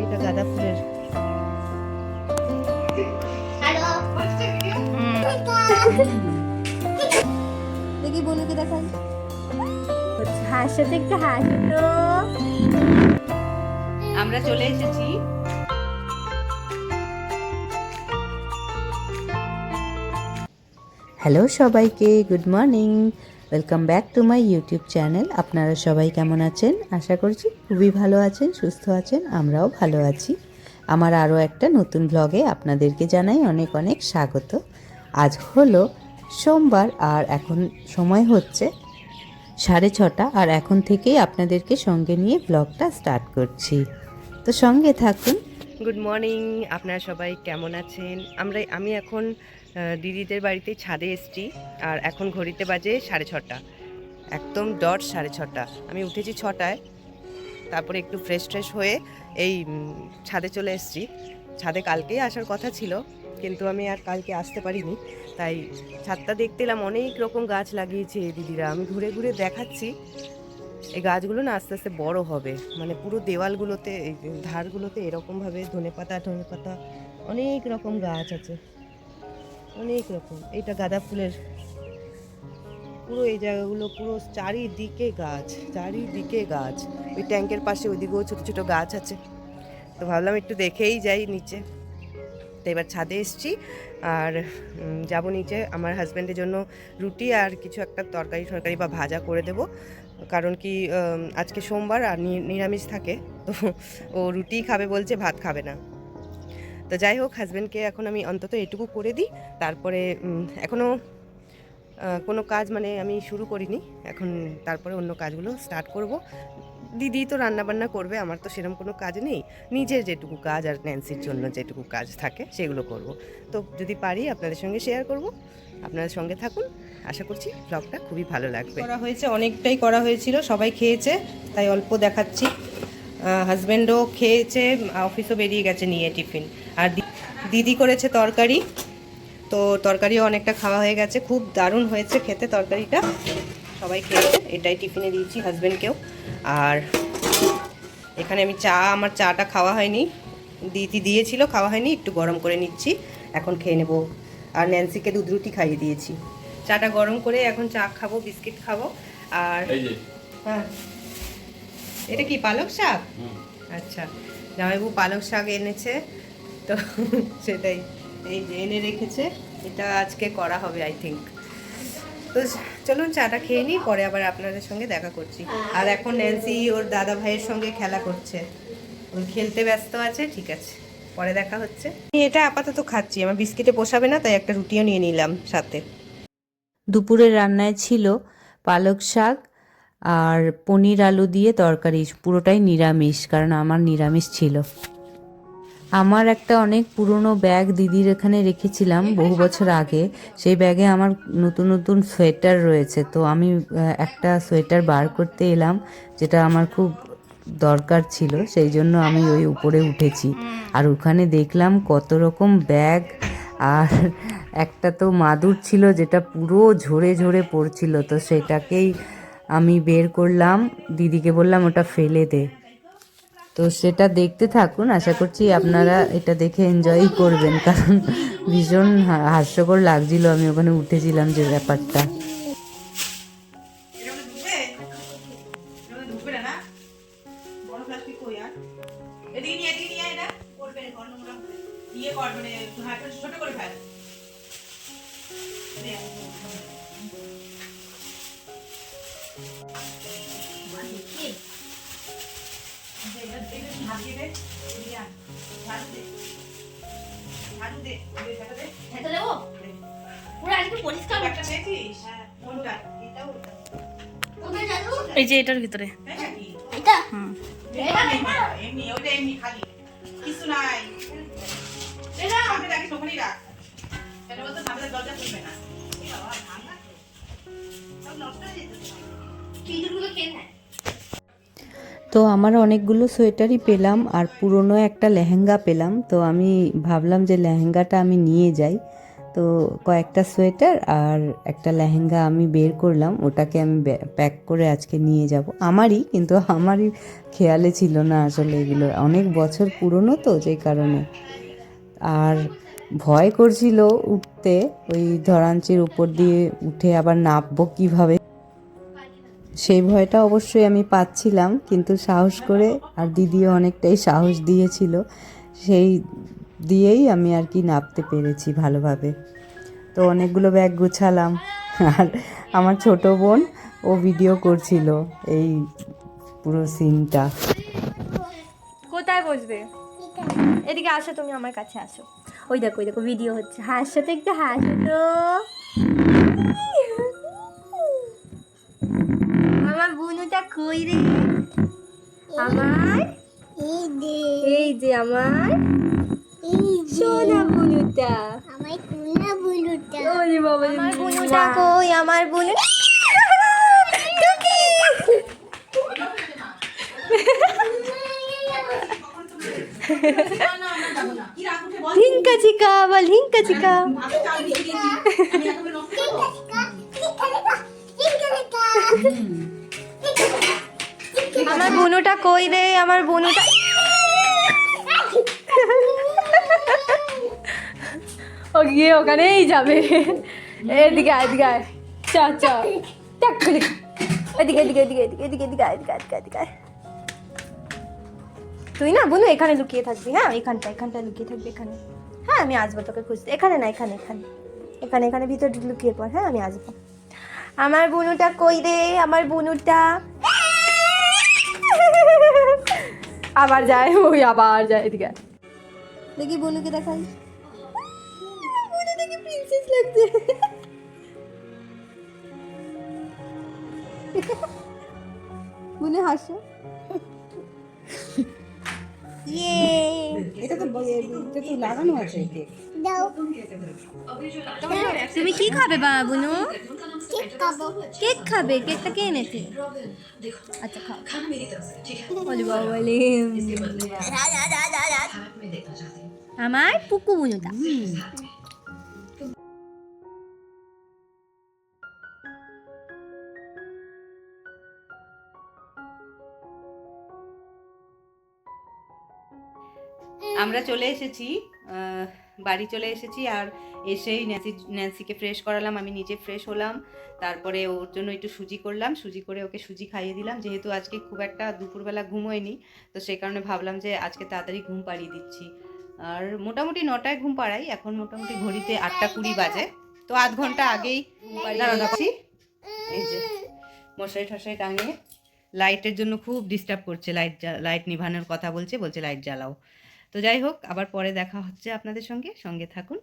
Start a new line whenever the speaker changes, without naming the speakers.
এটা গাঁদা ফুলের। দেখি বনুকে দেখাই।
হাসতে একটু হাসি তো।
আমরা চলে এসেছি।
হ্যালো সবাইকে good morning. Welcome back to my YouTube channel আপনারা সবাই কেমন আছেন? আশা করছি খুবই ভালো আছেন, সুস্থ আছেন, আমরাও ভালো আছি। আমার আরও একটা নতুন ব্লগে আপনাদেরকে জানাই অনেক অনেক স্বাগত। আজ হলো সোমবার আর এখন সময় হচ্ছে সাড়ে ছটা আর এখন থেকেই আপনাদেরকে সঙ্গে নিয়ে ব্লগটা স্টার্ট করছি। তো সঙ্গে থাকুন।
গুড মর্নিং আপনারা সবাই কেমন আছেন? আমরা আমি এখন দিদিদের বাড়িতে ছাদে এসেছি আর এখন ঘড়িতে বাজে সাড়ে ছটা। একদম ডট সাড়ে ছটা। আমি উঠেছি ছটায়, তারপরে একটু ফ্রেশ ট্রেশ হয়ে এই ছাদে চলে এসেছি। ছাদে কালকেই আসার কথা ছিল, কিন্তু আমি আর কালকে আসতে পারিনি। তাই ছাদটা দেখতে এলাম, অনেক রকম গাছ লাগিয়েছে দিদিরা। আমি ঘুরে ঘুরে দেখাচ্ছি। এই গাছগুলো না আস্তে আস্তে বড় হবে। মানে পুরো দেওয়ালগুলোতে ধারগুলোতে এরকমভাবে ধনে পাতা ধনে পাতা অনেক রকম গাছ আছে। অনেক রকম। এইটা গাঁদা ফুলের পুরো এই জায়গাগুলো, পুরো চারিদিকে গাছ চারিদিকে গাছ। ওই ট্যাঙ্কের পাশে ওইদিকেও ছোটো ছোটো গাছ আছে। তো ভাবলাম একটু দেখেই যাই নিচে। তো এবার ছাদে এসছি আর যাব নিচে। আমার হাজব্যান্ডের জন্য রুটি আর কিছু একটা তরকারি টরকারি বা ভাজা করে দেবো। কারণ কি আজকে সোমবার আর নিরামিষ থাকে। তো ও রুটি খাবে বলছে, ভাত খাবে না। তো যাই হোক হাজব্যান্ডকে এখন আমি অন্তত এটুকু করে দিই। তারপরে এখনও কোনো কাজ মানে আমি শুরু করিনি। এখন তারপরে অন্য কাজগুলো স্টার্ট করব। দিদি তো রান্না বান্না করবে, আমার তো সেরকম কোনো কাজ নেই। নিজের যেটুকু কাজ আর ন্যান্সির জন্য যেটুকু কাজ থাকে, সেগুলো করব। তো যদি পারি, আপনাদের সঙ্গে শেয়ার করব। আপনাদের সঙ্গে থাকুন। আশা করছি ব্লগটা খুবই ভালো লাগবে। করা হয়েছে, অনেকটাই করা হয়েছিল, সবাই খেয়েছে, তাই অল্প দেখাচ্ছি। হাজব্যান্ডও খেয়েছে অফিসও বেরিয়ে গেছে নিয়ে টিফিন। আর দিদি করেছে তরকারি তো তরকারিও অনেকটা খাওয়া হয়ে গেছে। খুব দারুণ হয়েছে খেতে তরকারিটা। সবাই খেয়েছে এটাই টিফিনে দিয়েছি হাজব্যান্ডকেও আর এখানে আমি চা আমার চাটা খাওয়া হয়নি। দিদি দিয়েছিল খাওয়া হয়নি একটু গরম করে নিচ্ছি এখন খেয়ে নেব। আর ন্যান্সিকে দুধ রুটি খাইয়ে দিয়েছি। চাটা গরম করে এখন চা খাব বিস্কিট খাব। আর হ্যাঁ। এটা কি পালক শাক। আচ্ছা জামাইবু পালক শাক এনেছে তো সেটাই এই যে এনে রেখেছে এটা আজকে করা হবে আই থিঙ্ক তো চলুন চাটা খেয়ে নিই পরে আবার আপনাদের সঙ্গে দেখা করছি। আর এখন ন্যান্সি ওর দাদা ভাইয়ের সঙ্গে খেলা করছে। ওই খেলতে ব্যস্ত আছে ঠিক আছে পরে দেখা হচ্ছে। আমি এটা আপাতত খাচ্ছি আমার বিস্কিটে পোষাবে না তাই একটা রুটিও নিয়ে নিলাম সাথে।
দুপুরের রান্নায় ছিল পালক শাক আর পনির আলু দিয়ে তরকারি, পুরোটাই নিরামিষ, কারণ আমার নিরামিষ ছিল। আমার একটা অনেক পুরনো ব্যাগ দিদির এখানে রেখেছিলাম বহু বছর আগে। সেই ব্যাগে আমার নতুন নতুন সোয়েটার রয়েছে। তো আমি একটা সোয়েটার বার করতে এলাম, যেটা আমার খুব দরকার ছিল। সেই জন্য আমি ওই উপরে উঠেছি। আর ওখানে দেখলাম কত রকম ব্যাগ। আর একটা তো মাদুর ছিল, যেটা পুরো ঝরে ঝরে পড়ছিল। তো সেটাকেই আমি বের করলাম, দিদিকে বললাম ওটা ফেলে দে। তো সেটা দেখতে থাকুন, আশা করছি আপনারা এটা দেখে এনজয় করবেন, কারণ ভীষণ হাস্যকর লাগছিল, আমি ওখানে উঠেছিলাম যে ব্যাপারটা।
এটা দেবো পুরো আজকে পরিষ্কার কোথায় যাব?
এই যে এটার ভিতরে।
এটা? এটা এটা এটা? চিড়গুলো খেয়ে নেয়
তো আমার অনেকগুলো সোয়েটারই পেলাম আর পুরনো একটা লেহেঙ্গা পেলাম। তো আমি ভাবলাম যে লেহেঙ্গাটা আমি নিয়ে যাই। তো কয়েকটা সোয়েটার আর একটা লেহেঙ্গা আমি বের করলাম। ওটাকে আমি প্যাক করে আজকে নিয়ে যাব। আমারই, কিন্তু আমারই খেয়ালে ছিল না আসলে এগুলো। অনেক বছর পুরনো তো যে কারণে। আর ভয় করছিল উঠতে। ওই ধরাঞ্চির উপর দিয়ে উঠে আবার নামবো কীভাবে? সেই ভয়টা অবশ্যই আমি পাচ্ছিলাম, কিন্তু সাহস করে আর দিদিও অনেকটাই সাহস দিয়েছিল, সেই দিয়েই আমি আর কি নাপতে পেরেছি ভালোভাবে। তো অনেকগুলো ব্যাগ গুছালাম, আর আমার ছোট বোন ও ভিডিও করছিল এই পুরো সিনটা
কোথায় বসবে? এদিকে আসো, তুমি আমার কাছে আসো। ওই দেখো ওই দেখো ভিডিও হচ্ছে। হাসো তো একটু, হাসো তো। আমার বুনুটা কই রে? আমার? এই যে এই যে আমার। এই সোনা বুনুটা। আমার সোনা বুনুটা ওরে বাবা আমার বুনুটা কই? আমার বুনু হিংকা চিকা বল হিংকা চিকা আমার বুনুটা কই রে? আমার বুনুটা ও গিয়ে ওখানেই যাবে। এদিকে এদিকে। চ চ। এদিকে এদিকে এদিকে এদিকে এদিকে এদিকে এদিকে এদিকে এদিকে তুই না বুনু এখানে লুকিয়ে থাকবি হ্যাঁ? এখানটা এখানটা লুকিয়ে থাকবি, এখানে। হ্যাঁ আমি আসব তোকে খুঁজতে এখানে না, এখানে এখানে। এখানে এখানে ভিতর লুকিয়ে পড়। হ্যাঁ আমি আসব আমার বুনুটা কই রে? আমার বুনুটা আবার যায় ওই আবার যায় এদিকে। আয়। দেখি বুনুকে দেখাই। বুনু দেখি প্রিন্সেস লাগছে। বুনু হাসো। ইয়ে
এটা তো এটা তো লাগানো আছে কেক
তুমি কি খাবে বাবা বুনু? কেক খাবে? কেকটা কে এনেছে? আচ্ছা খাও। বলি আমার পুকু বুনুটা
আমরা চলে এসেছি বাড়ি চলে এসেছি আর এসেই ন্যান্সি ন্যান্সিকে ফ্রেশ করালাম আমি নিজে ফ্রেশ হলাম। তারপরে ওর জন্য একটু সুজি করলাম সুজি করে ওকে সুজি খাইয়ে দিলাম। যেহেতু আজকে খুব একটা দুপুরবেলা ঘুমোয়নি তো সেই কারণে ভাবলাম যে আজকে তাড়াতাড়ি ঘুম পাড়িয়ে দিচ্ছি। আর মোটামুটি নটায় ঘুম পাড়াই এখন মোটামুটি ঘড়িতে আটটা কুড়ি বাজে। তো আধ ঘণ্টা আগেই দিচ্ছি। এই যে মশারি ঠশারি টাঙিয়ে লাইটের জন্য খুব ডিস্টার্ব করছে লাইট লাইট নিভানোর কথা বলছে বলছে লাইট জ্বালাও। তো যাই হোক আবার পরে দেখা হচ্ছে আপনাদের সঙ্গে। সঙ্গে থাকুন।